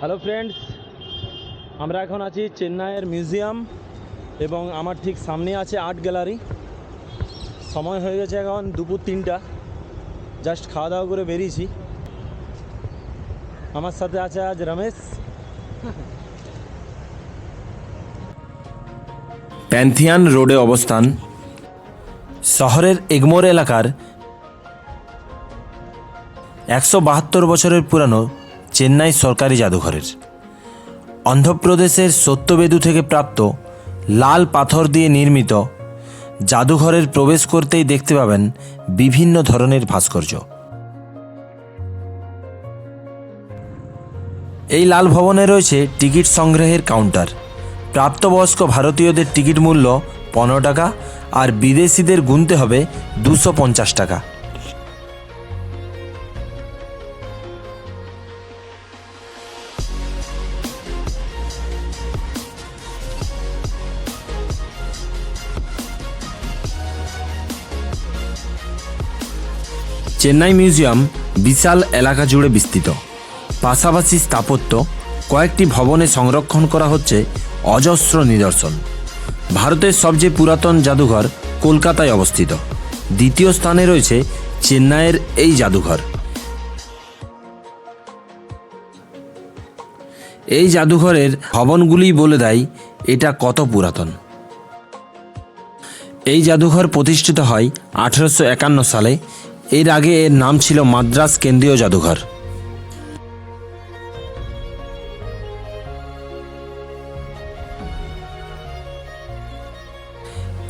Hello friends আমরা এখন আছি চেন্নাইয়ের মিউজিয়াম এবং আমার ঠিক সামনে আছে আর্ট গ্যালারি। সময় হয়ে গেছে এখন দুপুর তিনটা। জাস্ট খাওয়া দাওয়া করে বেরিয়েছি। আমার সাথে আছে আজ রমেশ। প্যান্থিয়ান রোডে অবস্থান। শহরের এগমোর এলাকার একশো বাহাত্তর বছরের পুরানো চেন্নাই সরকারি জাদুঘরের। অন্ধ্রপ্রদেশের সত্যবেদু থেকে প্রাপ্ত লাল পাথর দিয়ে নির্মিত জাদুঘরের প্রবেশ করতেই দেখতে পাবেন বিভিন্ন ধরনের ভাস্কর্য। এই লাল ভবনে রয়েছে টিকিট সংগ্রহের কাউন্টার। প্রাপ্তবয়স্ক ভারতীয়দের টিকিট মূল্য পনেরো টাকা আর বিদেশিদের গুনতে হবে দুশো পঞ্চাশ টাকা। চেন্নাই মিউজিয়াম বিশাল এলাকা জুড়ে বিস্তৃত। পাশাপাশি স্থাপত্য, কয়েকটি ভবনে সংরক্ষণ করা হচ্ছে অজস্র নিদর্শন। ভারতের সবচেয়ে পুরাতন জাদুঘর কলকাতায় অবস্থিত। দ্বিতীয় স্থানে রয়েছে চেন্নাইয়ের এই জাদুঘর। এই জাদুঘরের ভবনগুলি বলে দেয়, এটা কত পুরাতন। এই জাদুঘর প্রতিষ্ঠিত হয় আঠেরোশো একান্ন সালে এর আগে এর নাম ছিল মাদ্রাস কেন্দ্রীয় জাদুঘর।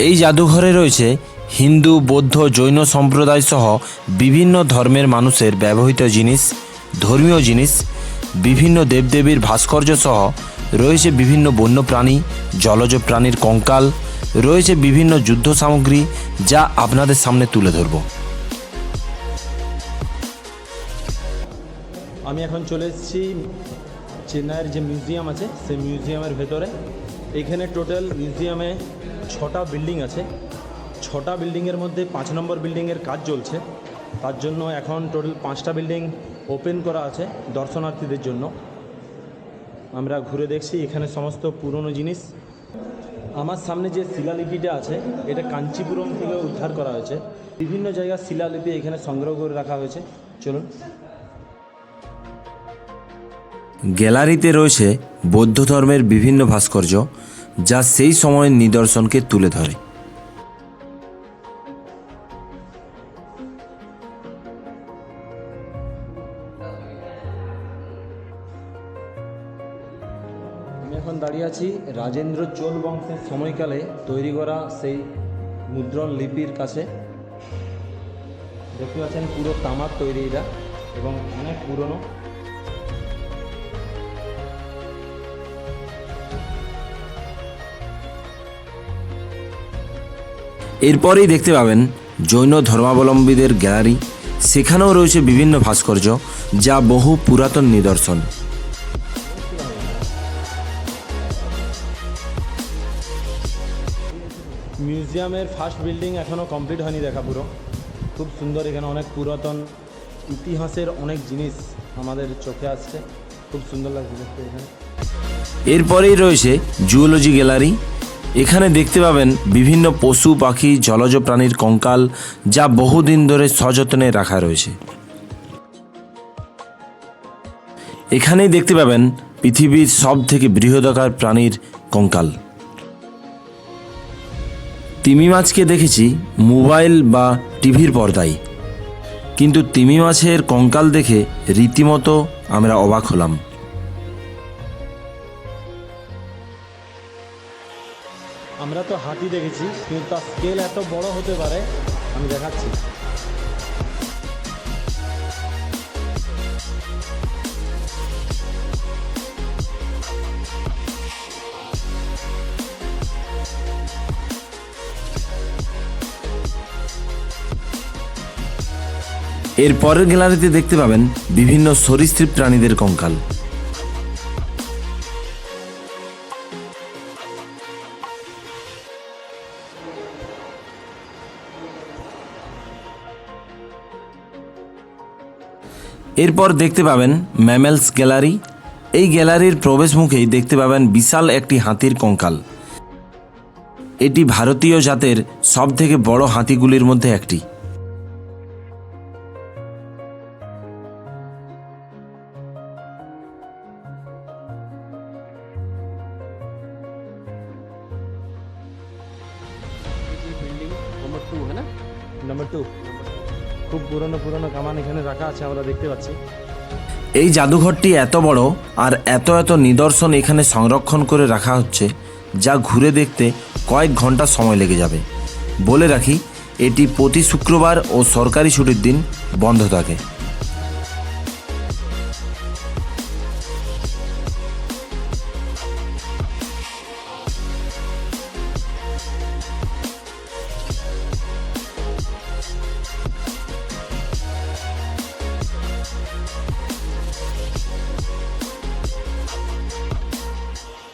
এই জাদুঘরে রয়েছে হিন্দু, বৌদ্ধ, জৈন সম্প্রদায় সহ বিভিন্ন ধর্মের মানুষের ব্যবহৃত জিনিস, ধর্মীয় জিনিস, বিভিন্ন দেবদেবীর ভাস্কর্য সহ রয়েছে বিভিন্ন বন্যপ্রাণী, জলজ প্রাণীর কঙ্কাল, রয়েছে বিভিন্ন যুদ্ধ সামগ্রী যা আপনাদের সামনে তুলে ধরব। আমি এখন চলে এসেছি চেন্নাইয়ের যে মিউজিয়াম আছে, সেই মিউজিয়ামের ভেতরে। এখানে টোটাল মিউজিয়ামে ছটা বিল্ডিং আছে। ছটা বিল্ডিংয়ের মধ্যে পাঁচ নম্বর বিল্ডিংয়ের কাজ চলছে। তার জন্য এখন টোটাল পাঁচটা বিল্ডিং ওপেন করা আছে দর্শনার্থীদের জন্য। আমরা ঘুরে দেখছি এখানে সমস্ত পুরনো জিনিস। আমার সামনে যে শিলালিপিটা আছে, এটা কাঞ্চিপুরম থেকে উদ্ধার করা হয়েছে। বিভিন্ন জায়গার শিলালিপি এখানে সংগ্রহ করে রাখা হয়েছে। চলুন। গ্যালারিতে রয়েছে বৌদ্ধ ধর্মের বিভিন্ন ভাস্কর্য, যা সেই সময়ের নিদর্শনকে তুলে ধরে। আমি এখন দাঁড়িয়ে আছি রাজেন্দ্র চোল বংশের সময়কালে তৈরি করা সেই মুদ্রণ লিপির কাছে। দেখতে পাচ্ছেন পুরো তামার তৈরি এটা এবং অনেক পুরনো। এরপরেই দেখতে পাবেন জৈন ধর্মাবলম্বীদের গ্যালারি। সেখানেও রয়েছে বিভিন্ন ভাস্কর্য যা বহু পুরাতন নিদর্শন। মিউজিয়ামের ফার্স্ট বিল্ডিং এখনও কমপ্লিট হয়নি দেখা পুরো। খুব সুন্দর এখানে অনেক পুরাতন ইতিহাসের অনেক জিনিস আমাদের চোখে আসছে। খুব সুন্দর লাগছে দেখতে এখানে। এরপরেই রয়েছে জুওলজি গ্যালারি। এখানে দেখতে পাবেন বিভিন্ন পশু, পাখি, জলজ প্রাণীর কঙ্কাল যা বহুদিন ধরে সযত্নে রাখা রয়েছে। এখানেই দেখতে পাবেন পৃথিবীর সব থেকে বৃহদাকার প্রাণীর কঙ্কাল। তিমি মাছকে দেখেছি মোবাইল বা টিভির পর্দায়। কিন্তু তিমি মাছের কঙ্কাল দেখে রীতিমতো আমরা অবাক হলাম। আমরা তো হাতি দেখেছি, কিন্তু তার স্কেল এত বড় হতে পারে, আমি দেখাচ্ছি। এর পরের গ্যালারিতে দেখতে পাবেন বিভিন্ন সরীসৃপ প্রাণীদের কঙ্কাল। এরপর দেখতে পাবেন ম্যামেলস গ্যালারি এই গ্যালারির প্রবেশ মুখেই দেখতে পাবেন বিশাল একটি হাতির কঙ্কাল এটি ভারতীয় জাতের সবথেকে বড় হাতিগুলির মধ্যে একটি बिल्डिंग नंबर टू है ना নাম্বার টু খুব পুরনো পুরনো কামান এখানে রাখা আছে, আমরা দেখতে পাচ্ছি। এই জাদুঘরটি এত বড় আর এত এত নিদর্শন এখানে সংরক্ষণ করে রাখা হচ্ছে, যা ঘুরে দেখতে কয়েক ঘণ্টা সময় লেগে যাবে। বলে রাখি, এটি প্রতি শুক্রবার ও সরকারি ছুটির দিন বন্ধ থাকে।